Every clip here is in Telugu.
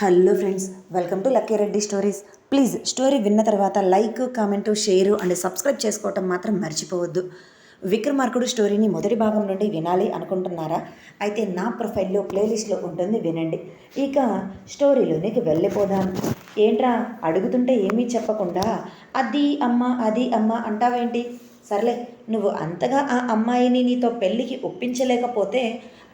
Hello friends welcome to Lucky Reddy stories. Please story విన్న తర్వాత like comment share and subscribe చేసుకోవటం మాత్రం మర్చిపోవద్దు. విక్రమార్కుడు స్టోరీని మొదటి భాగం నుండి వినాలి అనుకుంటున్నారా? అయితే నా ప్రొఫైల్లో ప్లేలిస్ట్లో ఉంటుంది వినండి. ఇక స్టోరీలోనికి వెళ్ళిపోదాం. ఏంట్రా అడుగుతుంటే ఏమీ చెప్పకుండా అది అమ్మ అది అమ్మ అంటావేంటి? సర్లే నువ్వు అంతగా ఆ అమ్మాయిని నీతో పెళ్ళికి ఒప్పించలేకపోతే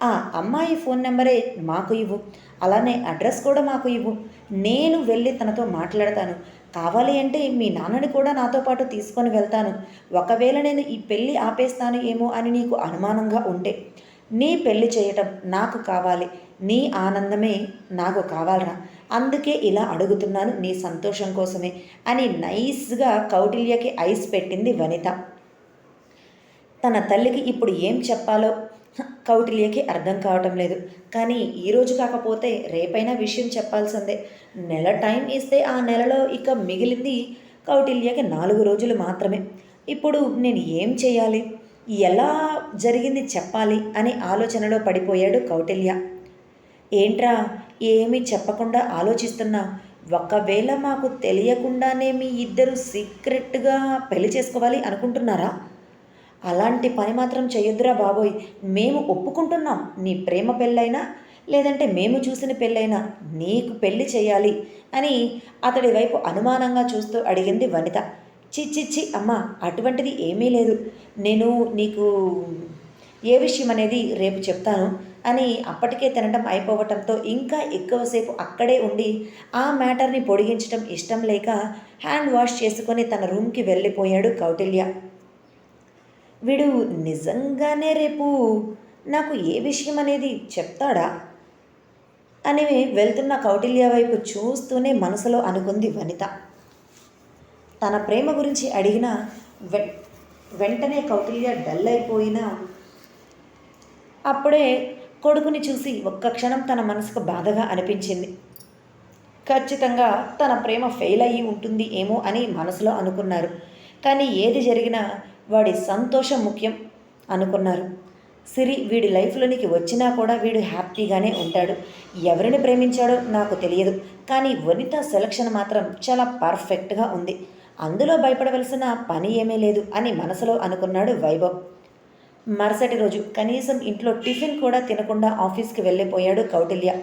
ఆ అమ్మాయి ఫోన్ నెంబరే మాకు ఇవ్వు. అలానే అడ్రస్ కూడా మాకు ఇవ్వు. నేను వెళ్ళి తనతో మాట్లాడతాను. కావాలి అంటే మీ నాన్నని కూడా నాతో పాటు తీసుకొని వెళ్తాను. ఒకవేళ నేను ఈ పెళ్ళి ఆపేస్తాను ఏమో అని నీకు అనుమానంగా ఉంటే నీ పెళ్ళి చేయటం నాకు కావాలి. నీ ఆనందమే నాకు కావాలరా. అందుకే ఇలా అడుగుతున్నాను నీ సంతోషం కోసమే అని నైస్గా కౌటిల్యకి ఐస్ పెట్టింది వనిత. తన తల్లికి ఇప్పుడు ఏం చెప్పాలో కౌటిల్యకి అర్థం కావటం లేదు. కానీ ఈరోజు కాకపోతే రేపైనా విషయం చెప్పాల్సిందే. నెల టైం ఇస్తే ఆ నెలలో ఇక మిగిలింది కౌటిల్యకి నాలుగు రోజులు మాత్రమే. ఇప్పుడు నేను ఏం చేయాలి? ఎలా జరిగింది చెప్పాలి అనే ఆలోచనలో పడిపోయాడు కౌటిల్య. ఏంట్రా ఏమీ చెప్పకుండా ఆలోచిస్తున్నా? ఒకవేళ మాకు తెలియకుండానే మీ ఇద్దరు సీక్రెట్గా పెళ్ళి చేసుకోవాలి అనుకుంటున్నారా? అలాంటి పని మాత్రం చెయ్యొద్దురా బాబోయ్. మేము ఒప్పుకుంటున్నాం. నీ ప్రేమ పెళ్ళైనా లేదంటే మేము చూసిన పెళ్ళైనా నీకు పెళ్ళి చేయాలి అని అతడి వైపు అనుమానంగా చూస్తూ అడిగింది వనిత. చిచ్చిచ్చి అమ్మ అటువంటిది ఏమీ లేదు. నేను నీకు ఏ విషయం అనేది రేపు చెప్తాను అని అప్పటికే తినటం అయిపోవటంతో ఇంకా ఎక్కువసేపు అక్కడే ఉండి ఆ మ్యాటర్ని పొడిగించడం ఇష్టం లేక హ్యాండ్ వాష్ చేసుకొని తన రూమ్కి వెళ్ళిపోయాడు కౌటిల్య. వీడు నిజంగానే రేపు నాకు ఏ విషయం అనేది చెప్తాడా? అని వెళ్తున్న కౌటిల్య వైపు చూస్తూనే మనసులో అనుకుంది వనిత. తన ప్రేమ గురించి అడిగిన వె- వెంటనే కౌటిల్య డల్ అయిపోయినా అప్పుడే కొడుకుని చూసి ఒక్క క్షణం తన మనసుకు బాధగా అనిపించింది. ఖచ్చితంగా తన ప్రేమ ఫెయిల్ అయ్యి ఉంటుంది ఏమో అని మనసులో అనుకున్నారు. కానీ ఏది జరిగినా వాడి సంతోషం ముఖ్యం అనుకున్నారు. సిరి వీడి లైఫ్లోనికి వచ్చినా కూడా వీడు హ్యాపీగానే ఉంటాడు. ఎవరిని ప్రేమించాడో నాకు తెలియదు. కానీ వనిత సెలక్షన్ మాత్రం చాలా పర్ఫెక్ట్గా ఉంది. అందులో భయపడవలసిన పని ఏమీ లేదు అని మనసులో అనుకున్నాడు వైభవ్. మరుసటి రోజు కనీసం ఇంట్లో టిఫిన్ కూడా తినకుండా ఆఫీస్కి వెళ్ళిపోయాడు కౌటిల్య.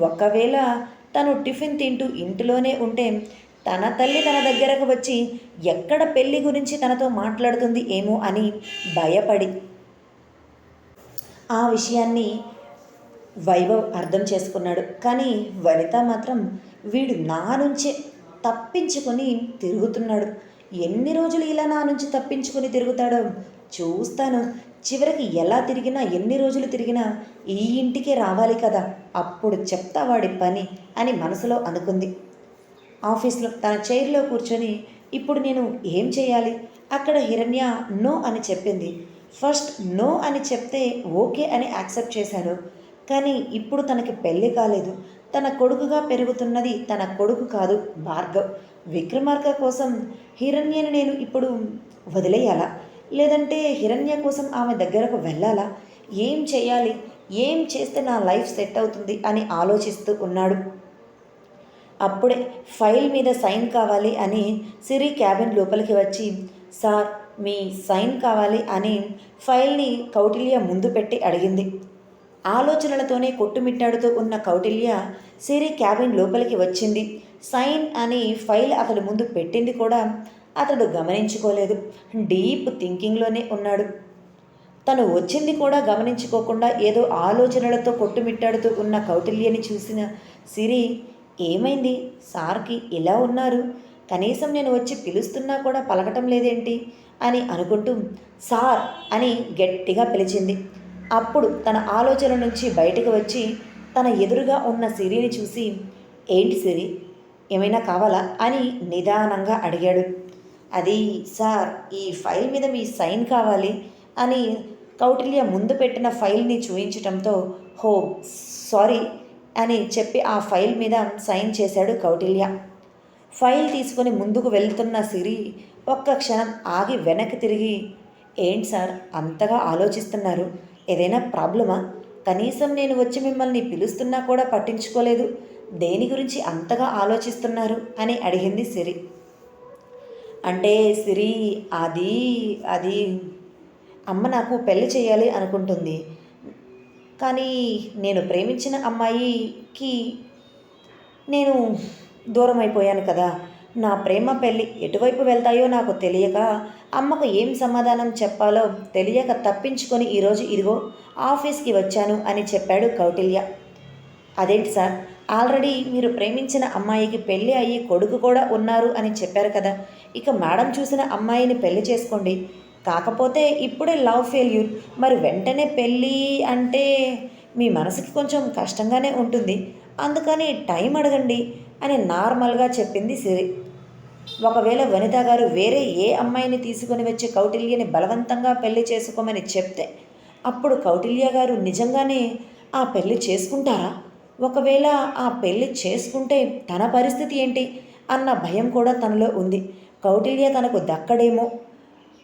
ఒకవేళ తను టిఫిన్ తింటూ ఇంటిలోనే ఉంటే తన తల్లి తన దగ్గరకు వచ్చి ఎక్కడ పెళ్ళి గురించి తనతో మాట్లాడుతుంది ఏమో అని భయపడి ఆ విషయాన్ని వైభవ్ అర్థం చేసుకున్నాడు. కానీ వనిత మాత్రం వీడు నా నుంచే తప్పించుకొని తిరుగుతున్నాడు. ఎన్ని రోజులు ఇలా నా నుంచి తప్పించుకొని తిరుగుతాడో చూస్తాను. చివరికి ఎలా తిరిగినా ఎన్ని రోజులు తిరిగినా ఈ ఇంటికే రావాలి కదా అప్పుడు చెప్తా వాడి పని అని మనసులో అనుకుంది. ఆఫీస్లో తన చైర్లో కూర్చొని ఇప్పుడు నేను ఏం చేయాలి? అక్కడ హిరణ్య నో అని చెప్పింది. ఫస్ట్ నో అని చెప్తే ఓకే అని యాక్సెప్ట్ చేశాను కానీ ఇప్పుడు తనకి పెళ్ళి కాలేదు. తన కొడుకుగా పెరుగుతున్నది తన కొడుకు కాదు భార్గవ్. విక్రమార్క కోసం హిరణ్యని నేను ఇప్పుడు వదిలేయాలా? లేదంటే హిరణ్య కోసం ఆమె దగ్గరకు వెళ్ళాలా? ఏం చేయాలి? ఏం చేస్తే నా లైఫ్ సెట్ అవుతుంది? అని ఆలోచిస్తూ ఉన్నాడు అప్పుడే ఫైల్ మీద సైన్ కావాలి అని సిరి క్యాబిన్ లోపలికి వచ్చి సార్ మీ సైన్ కావాలి అని ఫైల్ని కౌటిల్య ముందు పెట్టి అడిగింది. ఆలోచనలతోనే కొట్టుమిట్టాడుతూ ఉన్న కౌటిల్య సిరి క్యాబిన్ లోపలికి వచ్చింది. సైన్ అని ఫైల్ అతడు ముందు పెట్టింది కూడా అతడు గమనించుకోలేదు. డీప్ థింకింగ్లోనే ఉన్నాడు. తను వచ్చింది కూడా గమనించుకోకుండా ఏదో ఆలోచనలతో కొట్టుమిట్టాడుతూ ఉన్న కౌటిల్యని చూసిన సిరి ఏమైంది? సార్కి ఇలా ఉన్నారు? కనీసం నేను వచ్చి పిలుస్తున్నా కూడా పలకటం లేదేంటి? అని అనుకుంటూ సార్ అని గట్టిగా పిలిచింది. అప్పుడు తన ఆలోచన నుంచి బయటకు వచ్చి తన ఎదురుగా ఉన్న సిరిని చూసి ఏంటి సిరి? ఏమైనా కావాలా? అని నిదానంగా అడిగాడు. అది సార్ ఈ ఫైల్ మీద మీ సైన్ కావాలి అని కౌటిల్య ముందు పెట్టిన ఫైల్ని చూయించటంతో హో సారీ అని చెప్పి ఆ ఫైల్ మీద సైన్ చేశాడు కౌటిల్య. ఫైల్ తీసుకొని ముందుకు వెళ్తున్న సిరి ఒక్క క్షణం ఆగి వెనక్కి తిరిగి ఏంటి సార్ అంతగా ఆలోచిస్తున్నారు? ఏదైనా ప్రాబ్లమా? కనీసం నేను వచ్చి మిమ్మల్ని పిలుస్తున్నా కూడా పట్టించుకోలేదు. దేని గురించి అంతగా ఆలోచిస్తున్నారు? అని అడిగింది సిరి. అంటే సిరి అది అది అమ్మ నాకు పెళ్ళి చేయాలి అనుకుంటుంది. కానీ నేను ప్రేమించిన అమ్మాయికి నేను దూరం అయిపోయాను కదా. నా ప్రేమ పెళ్ళి ఎటువైపు వెళ్తాయో నాకు తెలియక అమ్మకు ఏం సమాధానం చెప్పాలో తెలియక తప్పించుకొని ఈరోజు ఇదిగో ఆఫీస్కి వచ్చాను అని చెప్పాడు కౌటిల్య. అదేంటి సార్? ఆల్రెడీ మీరు ప్రేమించిన అమ్మాయికి పెళ్ళి అయ్యి కొడుకు కూడా ఉన్నారు అని చెప్పారు కదా. ఇక మేడం చూసిన అమ్మాయిని పెళ్ళి చేసుకోండి. కాకపోతే ఇప్పుడే లవ్ ఫెయిల్యూర్. మరి వెంటనే పెళ్ళి అంటే మీ మనసుకి కొంచెం కష్టంగానే ఉంటుంది. అందుకని టైం అడగండి అని నార్మల్గా చెప్పింది సిరి. ఒకవేళ వనిత గారు వేరే ఏ అమ్మాయిని తీసుకొని వచ్చి కౌటిల్యని బలవంతంగా పెళ్ళి చేసుకోమని చెప్తే అప్పుడు కౌటిల్య గారు నిజంగానే ఆ పెళ్ళి చేసుకుంటారా? ఒకవేళ ఆ పెళ్ళి చేసుకుంటే తన పరిస్థితి ఏంటి? అన్న భయం కూడా తనలో ఉంది. కౌటిల్య తనకు దక్కడేమో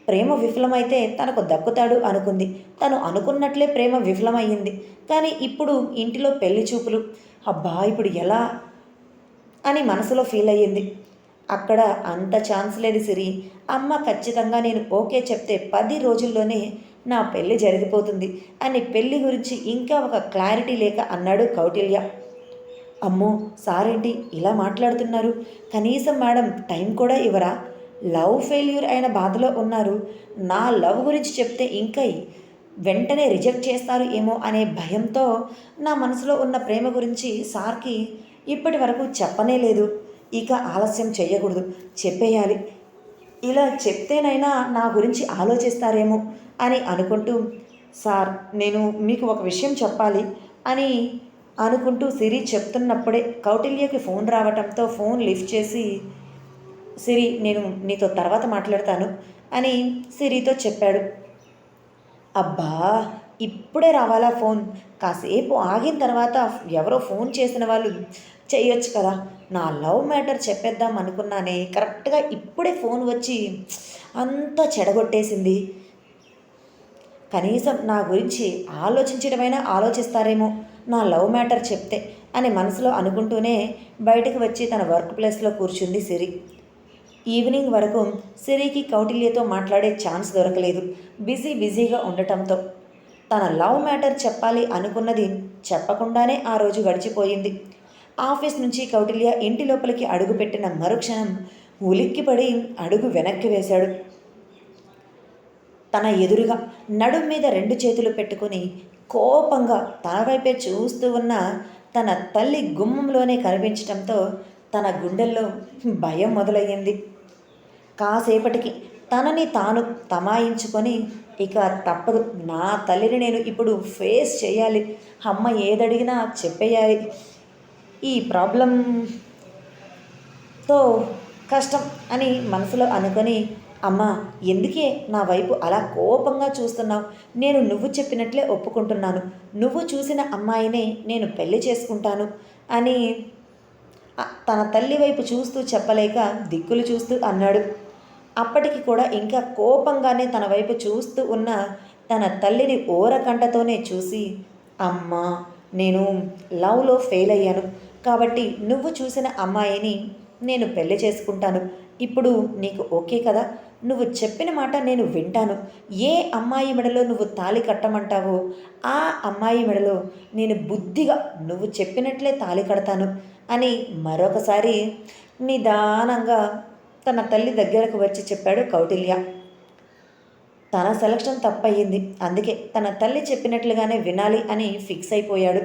ప్రేమ విఫలమైతే తనకు దక్కుతాడు అనుకుంది. తను అనుకున్నట్లే ప్రేమ విఫలమయ్యింది. కానీ ఇప్పుడు ఇంటిలో పెళ్ళి చూపులు. అబ్బా ఇప్పుడు ఎలా? అని మనసులో ఫీల్ అయ్యింది. అక్కడ అంత ఛాన్స్ లేదు సిరి. అమ్మ ఖచ్చితంగా నేను ఓకే చెప్తే పది రోజుల్లోనే నా పెళ్ళి జరిగిపోతుంది అని పెళ్ళి గురించి ఇంకా ఒక క్లారిటీ లేక అన్నాడు కౌటిల్య. అమ్మో సారేంటి ఇలా మాట్లాడుతున్నారు? కనీసం మేడం టైం కూడా ఇవ్వరా? లవ్ ఫెయిల్యూర్ అయిన బాధలో ఉన్నారు. నా లవ్ గురించి చెప్తే ఇంకా వెంటనే రిజెక్ట్ చేస్తారు ఏమో అనే భయంతో నా మనసులో ఉన్న ప్రేమ గురించి సార్కి ఇప్పటి వరకు చెప్పనే లేదు. ఇక ఆలస్యం చేయకూడదు చెప్పేయాలి. ఇలా చెప్తేనైనా నా గురించి ఆలోచిస్తారేమో అని అనుకుంటూ సార్ నేను మీకు ఒక విషయం చెప్పాలి అని అనుకుంటూ సిరి చెప్తున్నప్పుడే కౌటిల్యకి ఫోన్ రావటంతో ఫోన్ లిఫ్ట్ చేసి సిరి నేను నీతో తర్వాత మాట్లాడతాను అని సిరితో చెప్పాడు. అబ్బా ఇప్పుడే రావాలా ఫోన్? కాసేపు ఆగిన తర్వాత ఎవరో ఫోన్ చేసిన వాళ్ళు చేయొచ్చు కదా. నా లవ్ మ్యాటర్ చెప్పేద్దాం అనుకున్నానే కరెక్ట్గా ఇప్పుడే ఫోన్ వచ్చి అంతా చెడగొట్టేసింది. కనీసం నా గురించి ఆలోచించడమైనా ఆలోచిస్తారేమో నా లవ్ మ్యాటర్ చెప్తే అని మనసులో అనుకుంటూనే బయటకు వచ్చి తన వర్క్ ప్లేస్లో కూర్చుంది సిరి. ఈవినింగ్ వరకు సిరికి కౌటిల్యతో మాట్లాడే ఛాన్స్ దొరకలేదు. బిజీ బిజీగా ఉండటంతో తన లవ్ మ్యాటర్ చెప్పాలి అనుకున్నది చెప్పకుండానే ఆ రోజు గడిచిపోయింది. ఆఫీస్ నుంచి కౌటిల్య ఇంటి లోపలికి అడుగుపెట్టిన మరుక్షణం ఉలిక్కిపడి అడుగు వెనక్కి వేశాడు. తన ఎదురుగా నడుం మీద రెండు చేతులు పెట్టుకుని కోపంగా తన వైపే చూస్తూ ఉన్న తన తల్లి గుమ్మంలోనే కనిపించడంతో తన గుండెల్లో భయం మొదలయ్యింది. కాసేపటికి తనని తాను తమాయించుకొని ఇక తప్పదు నా తల్లిని నేను ఇప్పుడు ఫేస్ చేయాలి. అమ్మ ఏదడిగినా చెప్పేయాలి. ఈ ప్రాబ్లంతో కష్టం అని మనసులో అనుకొని అమ్మ ఎందుకే నా వైపు అలా కోపంగా చూస్తున్నావు? నేను నువ్వు చెప్పినట్లే ఒప్పుకుంటున్నాను. నువ్వు చూసిన అమ్మాయినే నేను పెళ్ళి చేసుకుంటాను అని తన తల్లి వైపు చూస్తూ చెప్పలేక దిక్కులు చూస్తూ అన్నాడు. అప్పటికి కూడా ఇంకా కోపంగానే తన వైపు చూస్తూ ఉన్న తన తల్లిని ఓరకంటతోనే చూసి అమ్మా నేను లవ్లో ఫెయిల్ అయ్యాను. కాబట్టి నువ్వు చూసిన అమ్మాయిని నేను పెళ్ళి చేసుకుంటాను. ఇప్పుడు నీకు ఓకే కదా? నువ్వు చెప్పిన మాట నేను వింటాను. ఏ అమ్మాయి మెడలో నువ్వు తాళి కట్టమంటావో ఆ అమ్మాయి మెడలో నేను బుద్ధిగా నువ్వు చెప్పినట్లే తాళి కడతాను. అని మరొకసారి నిదానంగా తన తల్లి దగ్గరకు వచ్చి చెప్పాడు కౌటిల్య. తన సెలక్షన్ తప్పయింది అందుకే తన తల్లి చెప్పినట్లుగానే వినాలి అని ఫిక్స్ అయిపోయాడు.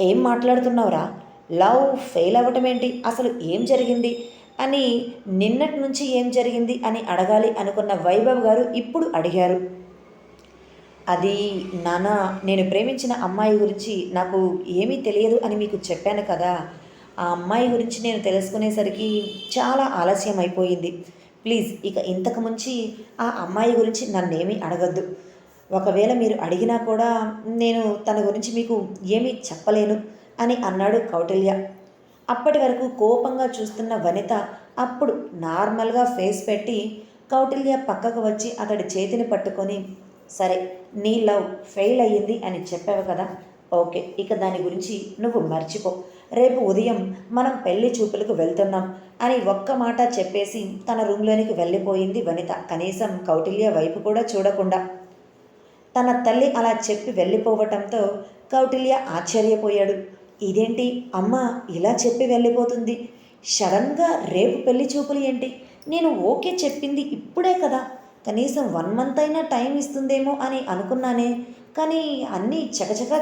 ఏం మాట్లాడుతున్నావురా? లవ్ ఫెయిల్ అవ్వటం ఏంటి? అసలు ఏం జరిగింది? అని నిన్నటి నుంచి ఏం జరిగింది అని అడగాలి అనుకున్న వైభవ్ గారు ఇప్పుడు అడిగారు. అది నాన్న నేను ప్రేమించిన అమ్మాయి గురించి నాకు ఏమీ తెలియదు అని మీకు చెప్పాను కదా. ఆ అమ్మాయి గురించి నేను తెలుసుకునేసరికి చాలా ఆలస్యం అయిపోయింది. ప్లీజ్ ఇక ఇంతకు ముంచి ఆ అమ్మాయి గురించి నన్నేమీ అడగద్దు. ఒకవేళ మీరు అడిగినా కూడా నేను తన గురించి మీకు ఏమీ చెప్పలేను అని అన్నాడు కౌటిల్య. అప్పటి వరకు కోపంగా చూస్తున్న వనిత అప్పుడు నార్మల్గా ఫేస్ పెట్టి కౌటిల్య పక్కకు వచ్చి అతడి చేతిని పట్టుకొని సరే నీ లవ్ ఫెయిల్ అయ్యింది అని చెప్పావు కదా ఓకే ఇక దాని గురించి నువ్వు మర్చిపో. రేపు ఉదయం మనం పెళ్ళి చూపులకు వెళ్తున్నాం అని ఒక్క మాట చెప్పేసి తన రూమ్లోనికి వెళ్ళిపోయింది వనిత. కనీసం కౌటిల్య వైపు కూడా చూడకుండా. తన తల్లి అలా చెప్పి వెళ్ళిపోవటంతో కౌటిల్య ఆశ్చర్యపోయాడు. ఇదేంటి? అమ్మ ఇలా చెప్పి వెళ్ళిపోతుంది. సడన్గా రేపు పెళ్ళి చూపులు ఏంటి? నేను ఓకే చెప్పింది ఇప్పుడే కదా. కనీసం వన్ మంత్ అయినా టైం ఇస్తుందేమో అని అనుకున్నానే కానీ అన్నీ చకచక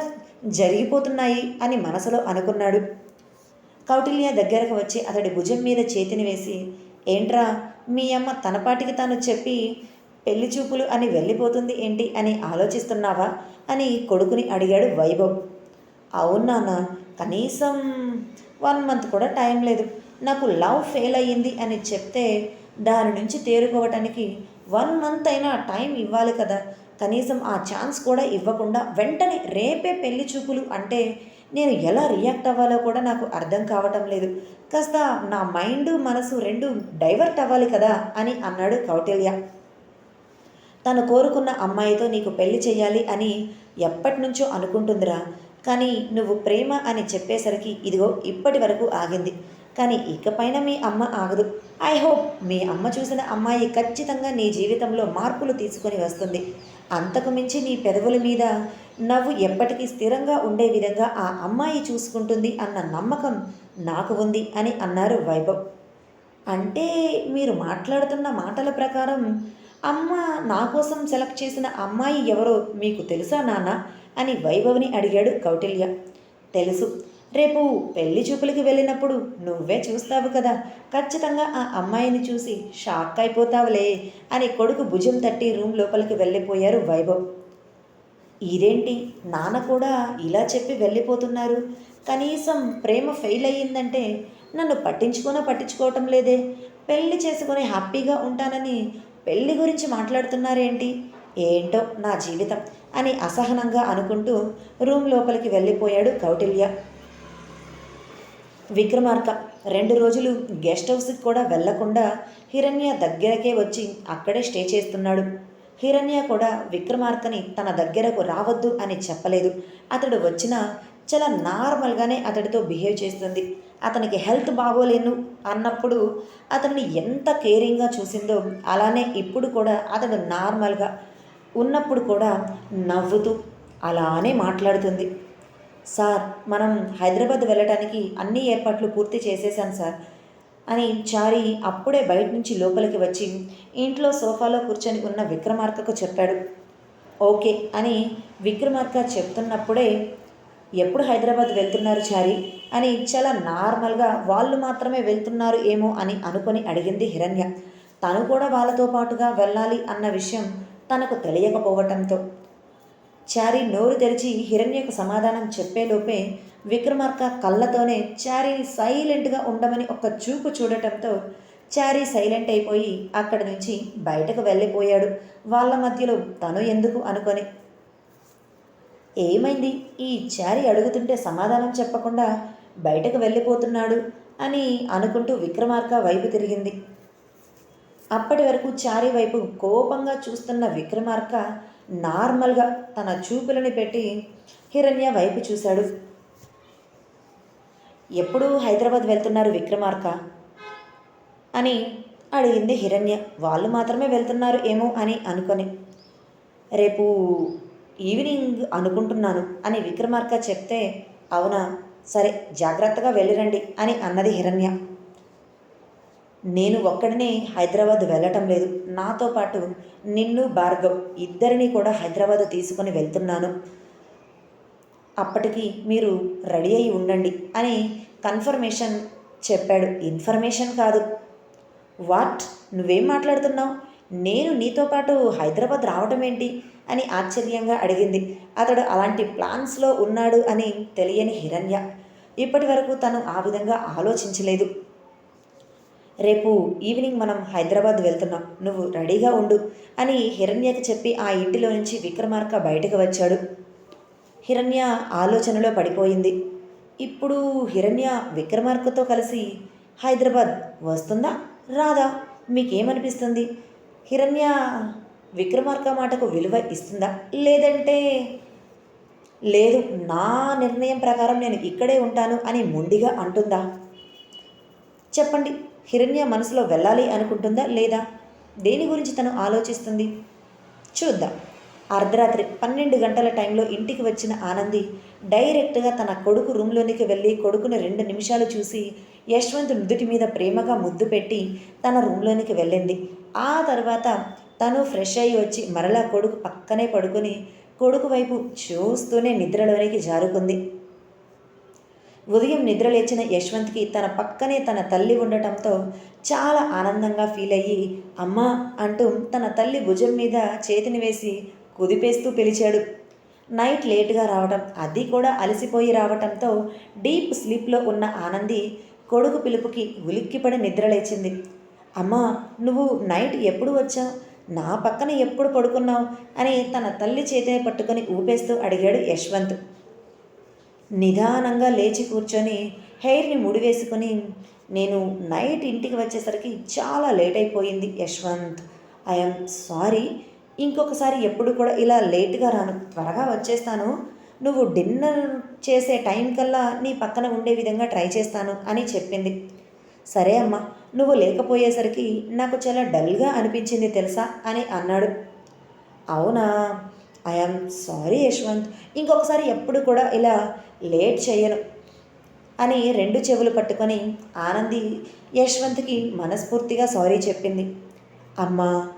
జరిగిపోతున్నాయి అని మనసులో అనుకున్నాడు. కౌటిల్య దగ్గరకు వచ్చి అతడి భుజం మీద చేతిని వేసి ఏంట్రా మీ అమ్మ తనపాటికి తాను చెప్పి పెళ్ళి చూపులు అని వెళ్ళిపోతుంది ఏంటి అని ఆలోచిస్తున్నావా? అని కొడుకుని అడిగాడు వైభవ్. అవును నాన్న కనీసం వన్ మంత్ కూడా టైం లేదు. నాకు లవ్ ఫెయిల్ అయ్యింది అని చెప్తే దాని నుంచి తేరుకోవటానికి వన్ మంత్ అయినా టైం ఇవ్వాలి కదా. కనీసం ఆ ఛాన్స్ కూడా ఇవ్వకుండా వెంటనే రేపే పెళ్ళి చూపులు అంటే నేను ఎలా రియాక్ట్ అవ్వాలో కూడా నాకు అర్థం కావటం లేదు. కాస్త నా మైండ్ మనసు రెండు డైవర్ట్ అవ్వాలి కదా అని అన్నాడు కౌటిల్య. తను కోరుకున్న అమ్మాయితో నీకు పెళ్ళి చేయాలి అని ఎప్పటి నుంచో అనుకుంటుందిరా. కానీ నువ్వు ప్రేమ అని చెప్పేసరికి ఇదిగో ఇప్పటి వరకు ఆగింది. కానీ ఇకపైన మీ అమ్మ ఆగదు. ఐ హోప్ మీ అమ్మ చూసిన అమ్మాయి ఖచ్చితంగా నీ జీవితంలో మార్పులు తీసుకొని వస్తుంది. అంతకు మించి నీ పెదవుల మీద నవ్వు ఎప్పటికీ స్థిరంగా ఉండే విధంగా ఆ అమ్మాయి చూసుకుంటుంది అన్న నమ్మకం నాకు ఉంది అని అన్నారు వైభవ్. అంటే మీరు మాట్లాడుతున్న మాటల ప్రకారం అమ్మ నా కోసం సెలెక్ట్ చేసిన అమ్మాయి ఎవరో మీకు తెలుసా నాన్న అని వైభవ్ని అడిగాడు కౌటిల్య. తెలుసు. రేపు పెళ్ళి చూపులకి వెళ్ళినప్పుడు నువ్వే చూస్తావు కదా. ఖచ్చితంగా ఆ అమ్మాయిని చూసి షాక్ అయిపోతావులే అని కొడుకు భుజం తట్టి రూమ్ లోపలికి వెళ్ళిపోయారు వైభవ్. ఇదేంటి? నాన్న కూడా ఇలా చెప్పి వెళ్ళిపోతున్నారు. కనీసం ప్రేమ ఫెయిల్ అయ్యిందంటే నన్ను పట్టించుకోనో పట్టించుకోవటం లేదే. పెళ్ళి చేసుకొని హ్యాపీగా ఉంటానని పెళ్ళి గురించి మాట్లాడుతున్నారేంటి? ఏంటో నా జీవితం అని అసహనంగా అనుకుంటూ రూమ్ లోపలికి వెళ్ళిపోయాడు కౌటిల్య. విక్రమార్క. రెండు రోజులు గెస్ట్ హౌస్కి కూడా వెళ్ళకుండా హిరణ్య దగ్గరకే వచ్చి అక్కడే స్టే చేస్తున్నాడు. హిరణ్య కూడా విక్రమార్కని తన దగ్గరకు రావద్దు అని చెప్పలేదు. అతడు వచ్చినా చాలా నార్మల్గానే అతడితో బిహేవ్ చేస్తుంది. అతనికి హెల్త్ బాగోలేను అన్నప్పుడు అతన్ని ఎంత కేరింగ్గా చూసిందో అలానే ఇప్పుడు కూడా అతడు నార్మల్గా ఉన్నప్పుడు కూడా నవ్వుతూ అలానే మాట్లాడుతుంది. సార్ మనం హైదరాబాద్ వెళ్ళటానికి అన్ని ఏర్పాట్లు పూర్తి చేసేసాను సార్. అని చారి అప్పుడే బయట నుంచి లోపలికి వచ్చి ఇంట్లో సోఫాలో కూర్చొని ఉన్న విక్రమార్కకు చెప్పాడు. ఓకే అని విక్రమార్క చెప్తున్నప్పుడే ఎప్పుడు హైదరాబాద్ వెళ్తున్నారు చారి? అని చాలా నార్మల్గా వాళ్ళు మాత్రమే వెళ్తున్నారు ఏమో అని అనుకొని అడిగింది హిరణ్య. తను కూడా వాళ్ళతో పాటుగా వెళ్ళాలి అన్న విషయం తనకు తెలియకపోవటంతో. చారీ నోరు తెరిచి హిరణ్యకు సమాధానం చెప్పేలోపే విక్రమార్క కళ్ళతోనే చారీని సైలెంట్గా ఉండమని ఒక్క చూపు చూడటంతో చారీ సైలెంట్ అయిపోయి అక్కడి నుంచి బయటకు వెళ్ళిపోయాడు. వాళ్ళ మధ్యలో తను ఎందుకు అనుకొని? ఏమైంది? ఈ చారీ అడుగుతుంటే సమాధానం చెప్పకుండా బయటకు వెళ్ళిపోతున్నాడు అని అనుకుంటూ విక్రమార్క వైపు తిరిగింది. అప్పటి వరకు చారీ వైపు కోపంగా చూస్తున్న విక్రమార్క నార్మల్గా తన చూపులని పెట్టి హిరణ్య వైపు చూశాడు. ఎప్పుడు హైదరాబాద్ వెళ్తున్నారు విక్రమార్క? అని అడిగింది హిరణ్య. వాళ్ళు మాత్రమే వెళ్తున్నారు ఏమో అని అనుకొని. రేపు ఈవినింగ్ అనుకుంటున్నాను అని విక్రమార్క చెప్తే అవునా సరే జాగ్రత్తగా వెళ్ళిరండి అని అన్నది హిరణ్య. నేను ఒక్కడినే హైదరాబాద్ వెళ్ళటం లేదు. నాతో పాటు నిన్ను భార్గవ్ ఇద్దరిని కూడా హైదరాబాద్ తీసుకొని వెళ్తున్నాను. అప్పటికి మీరు రెడీ అయి ఉండండి అని కన్ఫర్మేషన్ చెప్పాడు. ఇన్ఫర్మేషన్ కాదు. వాట్? నువ్వేం మాట్లాడుతున్నావు? నేను నీతో పాటు హైదరాబాద్ రావటం ఏంటి? అని ఆశ్చర్యంగా అడిగింది. అతడు అలాంటి ప్లాన్స్లో ఉన్నాడు అని తెలియని హిరణ్య. ఇప్పటి వరకు తను ఆ విధంగా ఆలోచించలేదు. రేపు ఈవినింగ్ మనం హైదరాబాద్ వెళ్తున్నాం. నువ్వు రెడీగా ఉండు అని హిరణ్యకి చెప్పి ఆ ఇంటిలో నుంచి విక్రమార్క బయటకు వచ్చాడు. హిరణ్య ఆలోచనలో పడిపోయింది. ఇప్పుడు హిరణ్య విక్రమార్కతో కలిసి హైదరాబాద్ వస్తుందా? రాదా? మీకేమనిపిస్తుంది హిరణ్య విక్రమార్క మాటకు విలువ ఇస్తుందా? లేదంటే లేదు నా నిర్ణయం ప్రకారం నేను ఇక్కడే ఉంటాను అని మొండిగా అంటుందా? చెప్పండి. హిరణ్య మనసులో వెళ్ళాలి అనుకుంటుందా లేదా? దేని గురించి తను ఆలోచిస్తుంది? చూద్దాం. అర్ధరాత్రి పన్నెండు గంటల టైంలో ఇంటికి వచ్చిన ఆనంది డైరెక్ట్గా తన కొడుకు రూమ్లోనికి వెళ్ళి కొడుకుని రెండు నిమిషాలు చూసి యశ్వంత్ నుదుటి మీద ప్రేమగా ముద్దు పెట్టి తన రూమ్లోనికి వెళ్ళింది. ఆ తర్వాత తను ఫ్రెష్ అయ్యి వచ్చి మరలా కొడుకు పక్కనే పడుకుని కొడుకు వైపు చూస్తూనే నిద్రలోనికి జారుకుంది. ఉదయం నిద్ర లేచిన యశ్వంత్కి తన పక్కనే తన తల్లి ఉండటంతో చాలా ఆనందంగా ఫీల్ అయ్యి అమ్మా అంటూ తన తల్లి భుజం మీద చేతిని వేసి కుదిపేస్తూ పిలిచాడు. నైట్ లేటుగా రావటం అది కూడా అలసిపోయి రావటంతో డీప్ స్లీప్లో ఉన్న ఆనంది కొడుకు పిలుపుకి ఉలిక్కిపడి నిద్రలేచింది. అమ్మా నువ్వు నైట్ ఎప్పుడు వచ్చావు నా పక్కన ఎప్పుడు పడుకున్నావు? అని తన తల్లి చేతిని పట్టుకొని ఊపేస్తూ అడిగాడు యశ్వంత్. నిదానంగా లేచి కూర్చొని హెయిర్ని ముడివేసుకొని నేను నైట్ ఇంటికి వచ్చేసరికి చాలా లేట్ అయిపోయింది యశ్వంత్. ఐఎమ్ సారీ ఇంకొకసారి ఎప్పుడు కూడా ఇలా లేట్గా రాను త్వరగా వచ్చేస్తాను. నువ్వు డిన్నర్ చేసే టైం కల్లా నీ పక్కన ఉండే విధంగా ట్రై చేస్తాను అని చెప్పింది. సరే అమ్మా నువ్వు లేకపోయేసరికి నాకు చాలా డల్గా అనిపించింది తెలుసా అని అన్నాడు. అవునా? ఐఆమ్ సారీ యశ్వంత్ ఇంకొకసారి ఎప్పుడు కూడా ఇలా లేట్ చేయను. అని రెండు చెవులు పట్టుకొని ఆనంది యశ్వంత్కి మనస్ఫూర్తిగా సారీ చెప్పింది. అమ్మా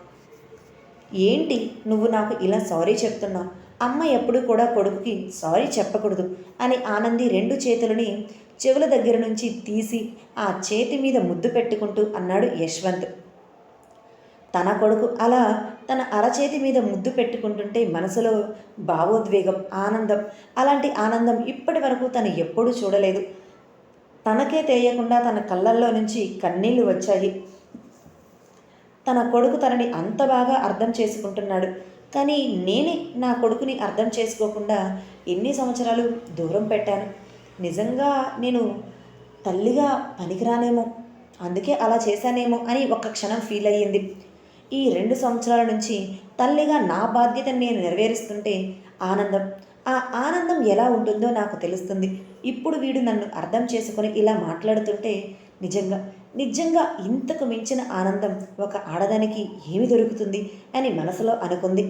ఏంటి నువ్వు నాకు ఇలా సారీ చెప్తున్నావు? అమ్మ ఎప్పుడు కూడా కొడుకుకి సారీ చెప్పకూడదు అని ఆనంది రెండు చేతులని చెవుల దగ్గర నుంచి తీసి ఆ చేతి మీద ముద్దు పెట్టుకుంటూ అన్నాడు యశ్వంత్. తన కొడుకు అలా తన అరచేతి మీద ముద్దు పెట్టుకుంటుంటే మనసులో భావోద్వేగం ఆనందం అలాంటి ఆనందం ఇప్పటి వరకు తను ఎప్పుడూ చూడలేదు. తనకే తెలియకుండా తన కళ్ళల్లో నుంచి కన్నీళ్ళు వచ్చాయి. తన కొడుకు తనని అంత బాగా అర్థం చేసుకుంటున్నాడు. కానీ నేనే నా కొడుకుని అర్థం చేసుకోకుండా ఎన్ని సంవత్సరాలు దూరం పెట్టాను? నిజంగా నేను తల్లిగా పనికిరానేమో? అందుకే అలా చేశానేమో అని ఒక్క క్షణం ఫీల్ అయ్యింది. ఈ రెండు సంవత్సరాల నుంచి తల్లిగా నా బాధ్యతను నేను నెరవేరుస్తుంటే ఆనందం. ఆ ఆనందం ఎలా ఉంటుందో నాకు తెలుస్తుంది. ఇప్పుడు వీడు నన్ను అర్థం చేసుకొని ఇలా మాట్లాడుతుంటే నిజంగా నిజంగా ఇంతకు మించిన ఆనందం ఒక ఆడదానికి ఏమి దొరుకుతుంది అని మనసులో అనుకుంది.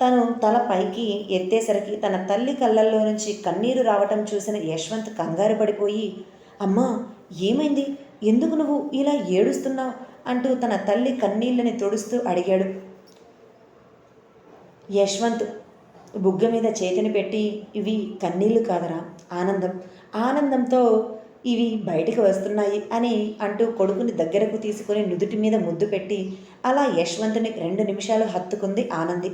తను తల పైకి ఎత్తేసరికి తన తల్లి కళ్ళల్లో నుంచి కన్నీరు రావటం చూసిన యశ్వంత్ కంగారు పడిపోయి అమ్మా ఏమైంది? ఎందుకు నువ్వు ఇలా ఏడుస్తున్నావు? అంటూ తన తల్లి కన్నీళ్ళని తుడుస్తూ అడిగాడు. యశ్వంత్ బుగ్గ మీద చేతిని పెట్టి ఇవి కన్నీళ్ళు కాదరా? ఆనందం. ఆనందంతో ఇవి బయటికి వస్తున్నాయి అని అంటూ కొడుకుని దగ్గరకు తీసుకొని నుదుటి మీద ముద్దు పెట్టి అలా యశ్వంతుని రెండు నిమిషాలు హత్తుకుంది ఆనంది.